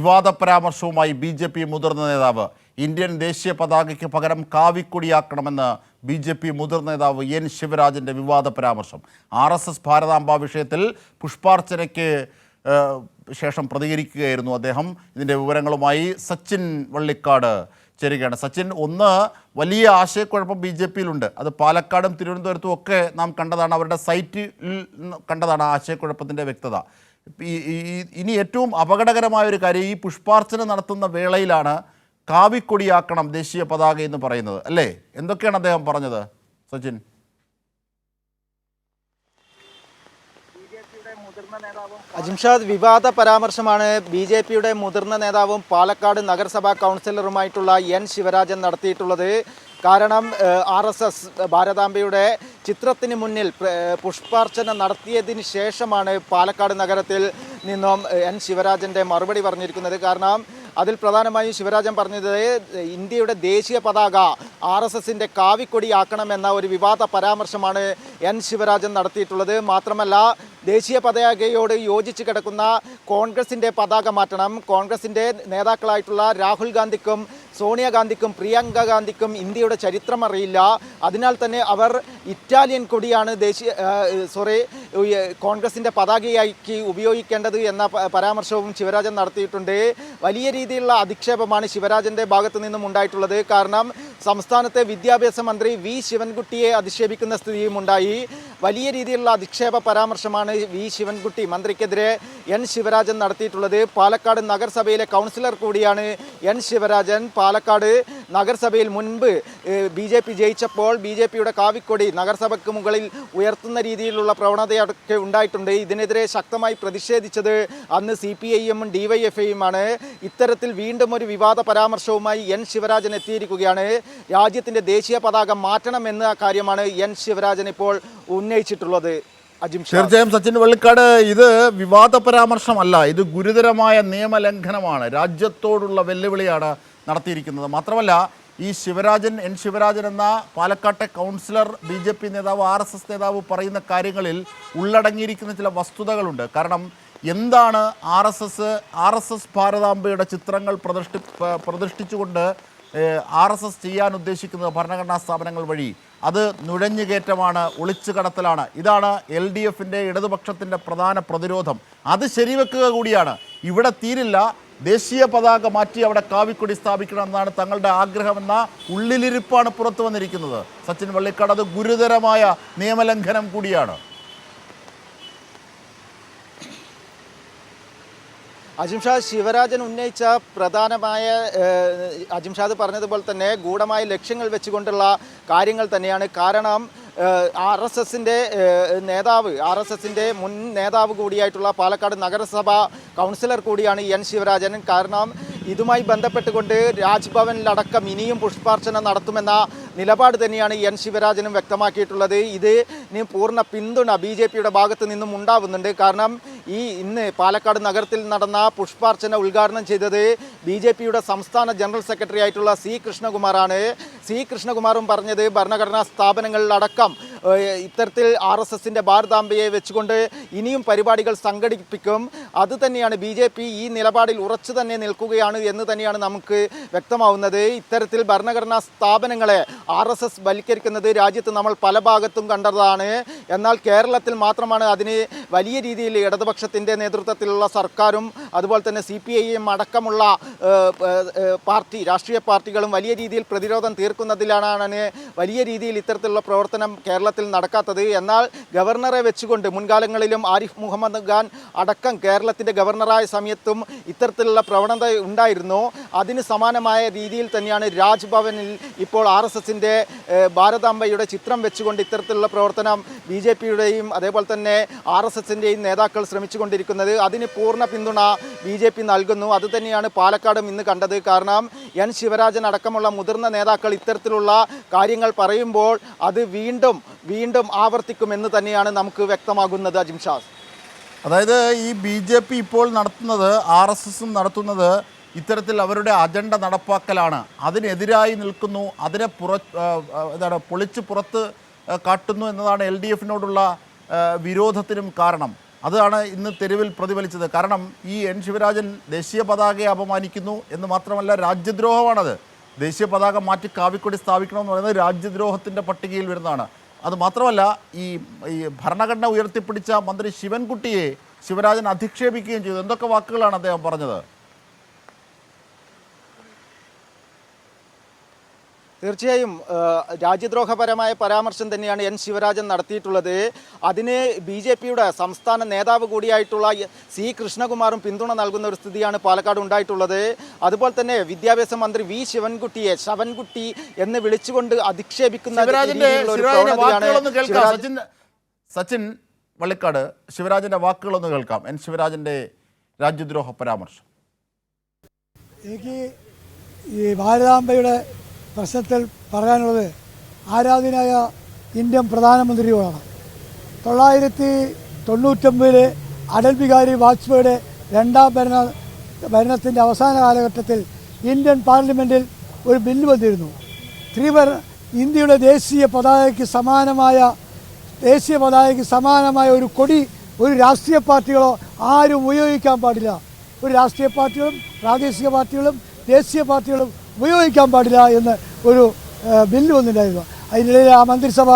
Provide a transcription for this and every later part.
വിവാദ പരാമർശവുമായി B J P മുതിർന്ന നേതാവ് ഇന്ത്യൻ ദേശീയ പതാകയ്ക്ക് പകരം കാവിക്കൊടിയാക്കണമെന്ന് ബി ജെ പി മുതിർന്ന നേതാവ് എൻ ശിവരാജന്റെ വിവാദ പരാമർശം ആർ എസ് എസ് ഭാരതാംബ വിഷയത്തിൽ പുഷ്പാർച്ചനയ്ക്ക് ശേഷം പ്രതികരിക്കുകയായിരുന്നു അദ്ദേഹം. ഇതിന്റെ വിവരങ്ങളുമായി സച്ചിൻ വള്ളിക്കാട് ചേരുകയാണ്. സച്ചിൻ ഒന്ന് വലിയ ആശയക്കുഴപ്പം ബി ജെ പിയിലുണ്ട്. അത് പാലക്കാടും തിരുവനന്തപുരത്തും ഒക്കെ നാം കണ്ടതാണ്. അവരുടെ സൈറ്റിൽ കണ്ടതാണ് ആശയക്കുഴപ്പത്തിന്റെ വ്യക്തത. ഇനി ഏറ്റവും അപകടകരമായ ഒരു കാര്യം ഈ പുഷ്പാർച്ചന നടത്തുന്ന വേളയിലാണ് കാവിക്കൊടിയാക്കണം ദേശീയ പതാക എന്ന് പറയുന്നത്. അല്ലേ? എന്തൊക്കെയാണ് അദ്ദേഹം പറഞ്ഞത്? സച്ചിൻ. അജിംഷാദ് വിവാദ പരാമർശമാണ് ബി ജെ പിയുടെ മുതിർന്ന നേതാവും പാലക്കാട് നഗരസഭാ കൗൺസിലറുമായിട്ടുള്ള എൻ ശിവരാജൻ നടത്തിയിട്ടുള്ളത്. കാരണം ആർ എസ് എസ് ഭാരതാംബയുടെ ചിത്രത്തിന് മുന്നിൽ പുഷ്പാർച്ചന നടത്തിയതിന് ശേഷമാണ് പാലക്കാട് നഗരത്തിൽ നിന്നും എൻ ശിവരാജന്റെ മറുപടി പറഞ്ഞിരിക്കുന്നത്. കാരണം അതിൽ പ്രധാനമായും ശിവരാജൻ പറഞ്ഞത് ഇന്ത്യയുടെ ദേശീയ പതാക ആർ എസ് എസിന്റെ കാവിക്കൊടിയാക്കണമെന്ന ഒരു വിവാദ പരാമർശമാണ് എൻ ശിവരാജൻ നടത്തിയിട്ടുള്ളത്. മാത്രമല്ല ദേശീയ പതാകയോട് യോജിച്ച് കിടക്കുന്ന കോൺഗ്രസിന്റെ പതാക മാറ്റണം. കോൺഗ്രസിന്റെ നേതാക്കളായിട്ടുള്ള രാഹുൽ ഗാന്ധിക്കും സോണിയാഗാന്ധിക്കും പ്രിയങ്ക ഗാന്ധിക്കും ഇന്ത്യയുടെ ചരിത്രം അറിയില്ല. അതിനാൽ തന്നെ അവർ ഇറ്റാലിയൻ കൊടിയാണ് ദേശീയ സോറി കോൺഗ്രസിന്റെ പതാകയാക്കി ഉപയോഗിക്കേണ്ടത് എന്ന പരാമർശവും ശിവരാജൻ നടത്തിയിട്ടുണ്ട്. വലിയ രീതിയിലുള്ള അധിക്ഷേപമാണ് ശിവരാജന്റെ ഭാഗത്തു നിന്നും ഉണ്ടായിട്ടുള്ളത്. കാരണം സംസ്ഥാനത്തെ വിദ്യാഭ്യാസ മന്ത്രി വി ശിവൻകുട്ടിയെ അധിക്ഷേപിക്കുന്ന സ്ഥിതിയും ഉണ്ടായി. വലിയ രീതിയിലുള്ള അധിക്ഷേപ പരാമർശമാണ് വി ശിവൻകുട്ടി. മന്ത്രിക്കെതിരെ എൻ ശിവരാജൻ നടത്തിയിട്ടുള്ളത്. പാലക്കാട് നഗരസഭയിലെ കൗൺസിലർ കൂടിയാണ് എൻ ശിവരാജൻ. പാലക്കാട് നഗരസഭയിൽ മുൻപ് ബി ജെ പി ജയിച്ചപ്പോൾ ബി ജെ പിയുടെ കാവിക്കൊടി നഗരസഭയ്ക്ക് മുകളിൽ ഉയർത്തുന്ന രീതിയിലുള്ള പ്രവണതയൊക്കെ ഉണ്ടായിട്ടുണ്ട്. ഇതിനെതിരെ ശക്തമായി പ്രതിഷേധിച്ചത് അന്ന് സി പി ഐ എമ്മും ഡി വൈ എഫ് ഐയുമാണ്. ഇത്തരത്തിൽ വീണ്ടും ഒരു വിവാദ പരാമർശവുമായി എൻ ശിവരാജൻ എത്തിയിരിക്കുകയാണ്. രാജ്യത്തിന്റെ ദേശീയ പതാക മാറ്റണമെന്ന കാര്യമാണ് എൻ ശിവരാജൻ ഇപ്പോൾ ഉന്നയിച്ചിട്ടുള്ളത്. തീർച്ചയായും സച്ചിൻ വെള്ളിക്കാട് ഇത് വിവാദ പരാമർശമല്ല ഇത് ഗുരുതരമായ നിയമലംഘനമാണ്. രാജ്യത്തോടുള്ള വെല്ലുവിളിയാണ് നടത്തിയിരിക്കുന്നത്. മാത്രമല്ല ഈ ശിവരാജൻ എൻ ശിവരാജൻ എന്ന പാലക്കാട്ടെ കൗൺസിലർ ബി ജെ പി നേതാവ് ആർ എസ് എസ് നേതാവ് പറയുന്ന കാര്യങ്ങളിൽ ഉള്ളടങ്ങിയിരിക്കുന്ന ചില വസ്തുതകളുണ്ട്. കാരണം എന്താണ് R S S R S S ഭാരതാംബയുടെ ചിത്രങ്ങൾ പ്രദർശി പ- പ്രതിഷ്ഠിച്ചുകൊണ്ട് ആർ എസ് എസ് ചെയ്യാൻ ഉദ്ദേശിക്കുന്നത് ഭരണഘടനാ സ്ഥാപനങ്ങൾ വഴി അത് നുഴഞ്ഞുകയറ്റമാണ് ഒളിച്ചു കടത്തലാണ്. ഇതാണ് എൽ ഡി എഫിന്റെ ഇടതുപക്ഷത്തിന്റെ പ്രധാന പ്രതിരോധം. അത് ശരിവെക്കുക കൂടിയാണ്. ഇവിടെ തീരില്ല. ദേശീയ പതാക മാറ്റി അവിടെ കാവിക്കൊടി സ്ഥാപിക്കണം എന്നാണ് തങ്ങളുടെ ആഗ്രഹമെന്ന ഉള്ളിലിരിപ്പാണ് പുറത്തു വന്നിരിക്കുന്നത്. സച്ചിൻ വള്ളിക്കാട് അത് ഗുരുതരമായ നിയമലംഘനം കൂടിയാണ്. അജിംഷാദ് ശിവരാജൻ ഉന്നയിച്ച പ്രധാനമായ അജിംഷാദ് പറഞ്ഞതുപോലെ തന്നെ ഗൂഢമായ ലക്ഷ്യങ്ങൾ വെച്ചുകൊണ്ടുള്ള കാര്യങ്ങൾ തന്നെയാണ്. കാരണം ആർ എസ് എസിന്റെ നേതാവ് ആർ എസ് എസിന്റെ മുൻ നേതാവ് കൂടിയായിട്ടുള്ള പാലക്കാട് നഗരസഭ കൗൺസിലർ കൂടിയാണ് എൻ ശിവരാജൻ. കാരണം ഇതുമായി ബന്ധപ്പെട്ടുകൊണ്ട് രാജ്ഭവനിലടക്കം ഇനിയും പുഷ്പാർച്ചന നടത്തുമെന്ന നിലപാട് തന്നെയാണ് എൻ ശിവരാജനും വ്യക്തമാക്കിയിട്ടുള്ളത്. ഇത് ഇനി പൂർണ പിന്തുണ ബി ജെ പിയുടെ ഭാഗത്ത് നിന്നും ഉണ്ടാവുന്നുണ്ട്. കാരണം ഈ ഇന്ന് പാലക്കാട് നഗരത്തിൽ നടന്ന പുഷ്പാർച്ചന ഉദ്ഘാടനം ചെയ്തത് ബി ജെ പിയുടെ സംസ്ഥാന ജനറൽ സെക്രട്ടറി ആയിട്ടുള്ള സി കൃഷ്ണകുമാറാണ്. സി കൃഷ്ണകുമാറും പറഞ്ഞത് ഭരണഘടനാ സ്ഥാപനങ്ങളിലടക്കം ഇത്തരത്തിൽ ആർ എസ് എസിന്റെ ഭാരതാംബയെ വെച്ചുകൊണ്ട് ഇനിയും പരിപാടികൾ സംഘടിപ്പിക്കും. അത് തന്നെയാണ് ബി ജെ പി ഈ നിലപാടിൽ ഉറച്ചു തന്നെ നിൽക്കുകയാണ് എന്ന് തന്നെയാണ് നമുക്ക് വ്യക്തമാവുന്നത്. ഇത്തരത്തിൽ ഭരണഘടനാ സ്ഥാപനങ്ങളെ ആർ എസ് എസ് വൽക്കരിക്കുന്നത് രാജ്യത്ത് നമ്മൾ പല ഭാഗത്തും കണ്ടതാണ്. എന്നാൽ കേരളത്തിൽ മാത്രമാണ് അതിന് വലിയ രീതിയിൽ ഇടതുപക്ഷത്തിന്റെ നേതൃത്വത്തിലുള്ള സർക്കാരും അതുപോലെ തന്നെ സി പി ഐ എം അടക്കമുള്ള പാർട്ടി രാഷ്ട്രീയ പാർട്ടികളും വലിയ രീതിയിൽ പ്രതിരോധം തീർക്കുന്നതിലാണ് വലിയ രീതിയിൽ ഇത്തരത്തിലുള്ള പ്രവർത്തനം കേരളത്തിൽ നടക്കാത്തത്. എന്നാൽ ഗവർണറെ വെച്ചുകൊണ്ട് മുൻകാലങ്ങളിലും ആരിഫ് മുഹമ്മദ് ഖാൻ അടക്കം കേരളത്തിന്റെ ഗവർണറായ സമയത്തും ഇത്തരത്തിലുള്ള പ്രവണത ഉണ്ടായിരുന്നു. അതിന് സമാനമായ രീതിയിൽ തന്നെയാണ് രാജ്ഭവനിൽ ഇപ്പോൾ ആർ എസ് എസിന്റെ ഭാരതാംബയുടെ ചിത്രം വെച്ചുകൊണ്ട് ഇത്തരത്തിലുള്ള പ്രവർത്തനം ബി ജെ പിയുടെയും അതേപോലെ തന്നെ ആർ എസ് എസിന്റെയും നേതാക്കൾ ശ്രമിച്ചുകൊണ്ടിരിക്കുന്നത്. അതിന് പൂർണ പിന്തുണ ബി ജെ പി നൽകുന്നു. അതുതന്നെയാണ് പാലക്കാടും ഇന്ന് കണ്ടത്. കാരണം എൻ ശിവരാജൻ അടക്കമുള്ള മുതിർന്ന നേതാക്കൾ ഇത്തരത്തിലുള്ള കാര്യങ്ങൾ പറയുമ്പോൾ അത് വീണ്ടും വീണ്ടും ആവർത്തിക്കുമെന്ന് തന്നെയാണ് നമുക്ക് വ്യക്തമാകുന്നത് അജിംഷാസ് അതായത് ഈ ബി ജെ പി ഇപ്പോൾ നടത്തുന്നത് ആർ എസ് എസും നടത്തുന്നത് ഇത്തരത്തിൽ അവരുടെ അജണ്ട നടപ്പാക്കലാണ്. അതിനെതിരായി നിൽക്കുന്നു. അതിനെ പുറ എന്താണ് പൊളിച്ച് പുറത്ത് കാട്ടുന്നു എന്നതാണ് എൽ ഡി എഫിനോടുള്ള വിരോധത്തിനും കാരണം. അതാണ് ഇന്ന് തെരുവിൽ പ്രതിഫലിച്ചത്. കാരണം ഈ എൻ ശിവരാജൻ ദേശീയ പതാകയെ അപമാനിക്കുന്നു എന്ന് മാത്രമല്ല രാജ്യദ്രോഹമാണത്. ദേശീയ പതാക മാറ്റി കാവിക്കൊടി സ്ഥാപിക്കണമെന്ന് പറയുന്നത് രാജ്യദ്രോഹത്തിന്റെ പട്ടികയിൽ വരുന്നതാണ്. അത് മാത്രമല്ല ഈ ഈ ഭരണഘടന ഉയർത്തിപ്പിടിച്ച മന്ത്രി ശിവൻകുട്ടിയെ ശിവരാജൻ അധിക്ഷേപിക്കുകയും ചെയ്തു. എന്തൊക്കെ വാക്കുകളാണ് അദ്ദേഹം പറഞ്ഞത്? തീർച്ചയായും രാജ്യദ്രോഹപരമായ പരാമർശം തന്നെയാണ് എൻ ശിവരാജൻ നടത്തിയിട്ടുള്ളത്. അതിന് ബി ജെ പിയുടെ സംസ്ഥാന നേതാവ് കൂടിയായിട്ടുള്ള സി കൃഷ്ണകുമാറും പിന്തുണ നൽകുന്ന ഒരു സ്ഥിതിയാണ് പാലക്കാട് ഉണ്ടായിട്ടുള്ളത്. അതുപോലെ തന്നെ വിദ്യാഭ്യാസ മന്ത്രി വി ശിവൻകുട്ടിയെ ശവൻകുട്ടി എന്ന് വിളിച്ചുകൊണ്ട് അധിക്ഷേപിക്കുന്ന സച്ചിൻ സച്ചിൻ വള്ളിക്കാട് ശിവരാജന്റെ വാക്കുകളൊന്ന് കേൾക്കാം. എൻ ശിവരാജന്റെ രാജ്യദ്രോഹ പരാമർശം. എനിക്ക് ഈ ഭാരതാംബയുടെ പ്രശ്നത്തിൽ പറയാനുള്ളത് ആരാധനായ ഇന്ത്യൻ പ്രധാനമന്ത്രിയോടാണ്. തൊള്ളായിരത്തി തൊണ്ണൂറ്റൊമ്പതിൽ അടൽ ബിഹാരി വാജ്പേയിയുടെ രണ്ടാം ഭരണ ഭരണത്തിന്റെ അവസാന കാലഘട്ടത്തിൽ ഇന്ത്യൻ പാർലമെന്റിൽ ഒരു ബില്ല് വന്നിരുന്നു. ത്രിവർ ഇന്ത്യയുടെ ദേശീയ പതാകയ്ക്ക് സമാനമായ ദേശീയ പതാകയ്ക്ക് സമാനമായ ഒരു കൊടി ഒരു രാഷ്ട്രീയ പാർട്ടികളോ ആരും ഉപയോഗിക്കാൻ പാടില്ല. ഒരു രാഷ്ട്രീയ പാർട്ടികളും പ്രാദേശിക പാർട്ടികളും ദേശീയ പാർട്ടികളും ഉപയോഗിക്കാൻ പാടില്ല എന്ന് ഒരു ബില്ല് വന്നിട്ടുണ്ടായിരുന്നു. അതിനിടയിൽ ആ മന്ത്രിസഭ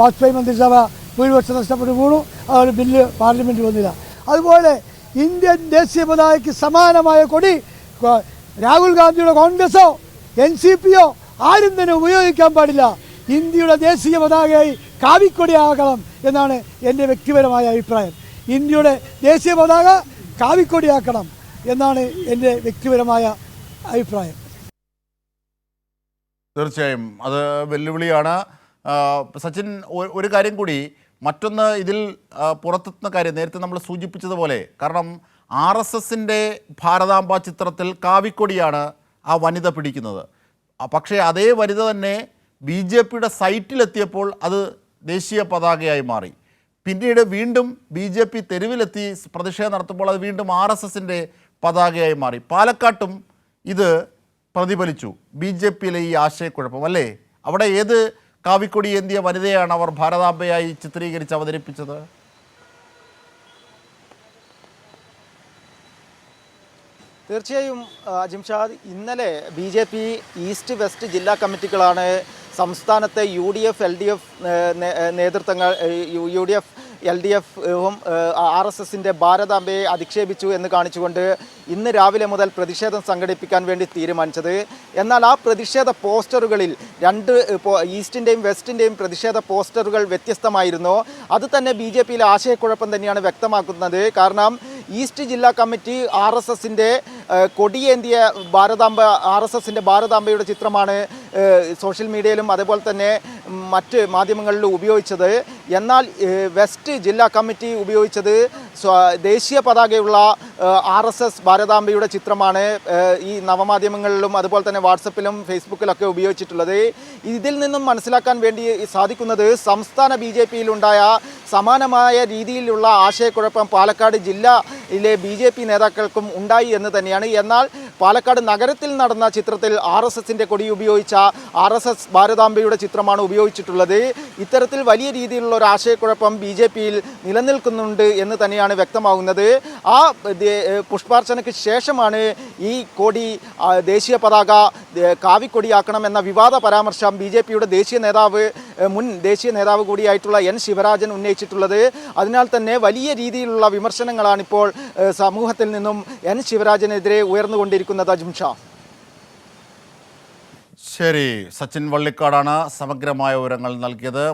വാജ്പേയി മന്ത്രിസഭ ഭൂരിപക്ഷം നഷ്ടപ്പെട്ട് വീണു. ആ ഒരു ബില്ല് പാർലമെന്റിൽ വന്നില്ല. അതുപോലെ ഇന്ത്യൻ ദേശീയ പതാകയ്ക്ക് സമാനമായ കൊടി രാഹുൽ ഗാന്ധിയുടെ കോൺഗ്രസോ എൻ സി പിയോ ആരും തന്നെ ഉപയോഗിക്കാൻ പാടില്ല. ഇന്ത്യയുടെ ദേശീയ പതാകയായി കാവിക്കൊടിയാകണം എന്നാണ് എന്റെ വ്യക്തിപരമായ അഭിപ്രായം. ഇന്ത്യയുടെ ദേശീയ പതാക കാവിക്കൊടിയാക്കണം എന്നാണ് എന്റെ വ്യക്തിപരമായ അഭിപ്രായം. തീർച്ചയായും. അത് വെല്ലുവിളിയാണ്. സച്ചിൻ ഒരു കാര്യം കൂടി മറ്റൊന്ന് ഇതിൽ പുറത്തെത്തുന്ന കാര്യം നേരത്തെ നമ്മൾ സൂചിപ്പിച്ചതുപോലെ കാരണം ആർ എസ് എസിന്റെ ഭാരതാംബ ചിത്രത്തിൽ കാവിക്കൊടിയാണ് ആ വനിത പിടിക്കുന്നത്. പക്ഷേ അതേ വനിത തന്നെ ബി ജെ പിയുടെ സൈറ്റിലെത്തിയപ്പോൾ അത് ദേശീയ പതാകയായി മാറി. പിന്നീട് വീണ്ടും ബി ജെ പി തെരുവിലെത്തി പ്രതിഷേധം നടത്തുമ്പോൾ അത് വീണ്ടും ആർ എസ് എസിന്റെ പതാകയായി മാറി. പാലക്കാട്ടും ഇത് പ്രതിഫലിച്ചു. ബി ജെ പിയിലെ ഈ ആശയക്കുഴപ്പം അല്ലേ? അവിടെ ഏത് കാവിക്കൊടി എന്തിയ വനിതയാണ് അവർ ഭാരതാംബയായി ചിത്രീകരിച്ച് അവതരിപ്പിച്ചത്? തീർച്ചയായും അജിംഷാദ് ഇന്നലെ B J P east west ജില്ലാ കമ്മിറ്റികളാണ് സംസ്ഥാനത്തെ U D F L D F നേതൃത്വങ്ങൾ U D F L D എഫും ആർ എസ് എസിന്റെ ഭാരതാംബയെ അധിക്ഷേപിച്ചു എന്ന് കാണിച്ചുകൊണ്ട് ഇന്ന് രാവിലെ മുതൽ പ്രതിഷേധം സംഘടിപ്പിക്കാൻ വേണ്ടി തീരുമാനിച്ചത്. എന്നാൽ ആ പ്രതിഷേധ പോസ്റ്ററുകളിൽ രണ്ട് ഈസ്റ്റിന്റെയും വെസ്റ്റിന്റെയും പ്രതിഷേധ പോസ്റ്ററുകൾ വ്യത്യസ്തമായിരുന്നു. അത് തന്നെ ബി ജെ പിയിലെ ആശയക്കുഴപ്പം തന്നെയാണ് വ്യക്തമാക്കുന്നത്. കാരണം ഈസ്റ്റ് ജില്ലാ കമ്മിറ്റി ആർ എസ് എസിന്റെ കൊടിയേന്തിയ ഭാരതാംബ ആർ എസ് എസിന്റെ ഭാരതാംബയുടെ ചിത്രമാണ് സോഷ്യൽ മീഡിയയിലും അതേപോലെ തന്നെ മറ്റ് മാധ്യമങ്ങളിൽ ഉപയോഗിച്ചത്. എന്നാൽ വെസ്റ്റ് ജില്ലാ കമ്മിറ്റി ഉപയോഗിച്ചത് ദേശീയ പതാകയുള്ള ആർ എസ് എസ് ഭാരതാംബയുടെ ചിത്രമാണ് ഈ നവമാധ്യമങ്ങളിലും അതുപോലെ തന്നെ വാട്സപ്പിലും ഫേസ്ബുക്കിലൊക്കെ ഉപയോഗിച്ചിട്ടുള്ളത്. ഇതിൽ നിന്നും മനസ്സിലാക്കാൻ വേണ്ടി സാധിക്കുന്നത് സംസ്ഥാന ബി ജെ പിയിലുണ്ടായ സമാനമായ രീതിയിലുള്ള ആശയക്കുഴപ്പം പാലക്കാട് ജില്ലയിലെ ബി ജെ പി നേതാക്കൾക്കും ഉണ്ടായി എന്ന് തന്നെയാണ്. എന്നാൽ പാലക്കാട് നഗരത്തിൽ നടന്ന ചിത്രത്തിൽ ആർ എസ് എസിന്റെ കൊടി ഉപയോഗിച്ച ആർ എസ് എസ് ഭാരതാംബയുടെ ചിത്രമാണ് ഉപയോഗിച്ചിട്ടുള്ളത്. ഇത്തരത്തിൽ വലിയ രീതിയിലുള്ള ഒരു ആശയക്കുഴപ്പം ബി ജെ പിയിൽ നിലനിൽക്കുന്നുണ്ട് എന്ന് തന്നെയാണ് വ്യക്തമാകുന്നത് ആ പുഷ്പാർച്ചനയ്ക്ക് ശേഷമാണ് ഈ കൊടി ദേശീയ പതാക ദേ- കാവിക്കൊടിയാക്കണം എന്ന വിവാദ പരാമർശം ബി ദേശീയ നേതാവ് മുൻ ദേശീയ നേതാവ് കൂടിയായിട്ടുള്ള എൻ ശിവരാജൻ ഉന്നയിച്ചിട്ടുള്ളത്. അതിനാൽ തന്നെ വലിയ രീതിയിലുള്ള വിമർശനങ്ങളാണ് ഇപ്പോൾ സമൂഹത്തിൽ നിന്നും എൻ ശിവരാജനെതിരെ ഉയർന്നുകൊണ്ടിരിക്കുന്നത് അജിംഷാ ശരി സച്ചിൻ വള്ളിക്കാടാണ് സമഗ്രമായ വിവരങ്ങൾ നൽകിയത്.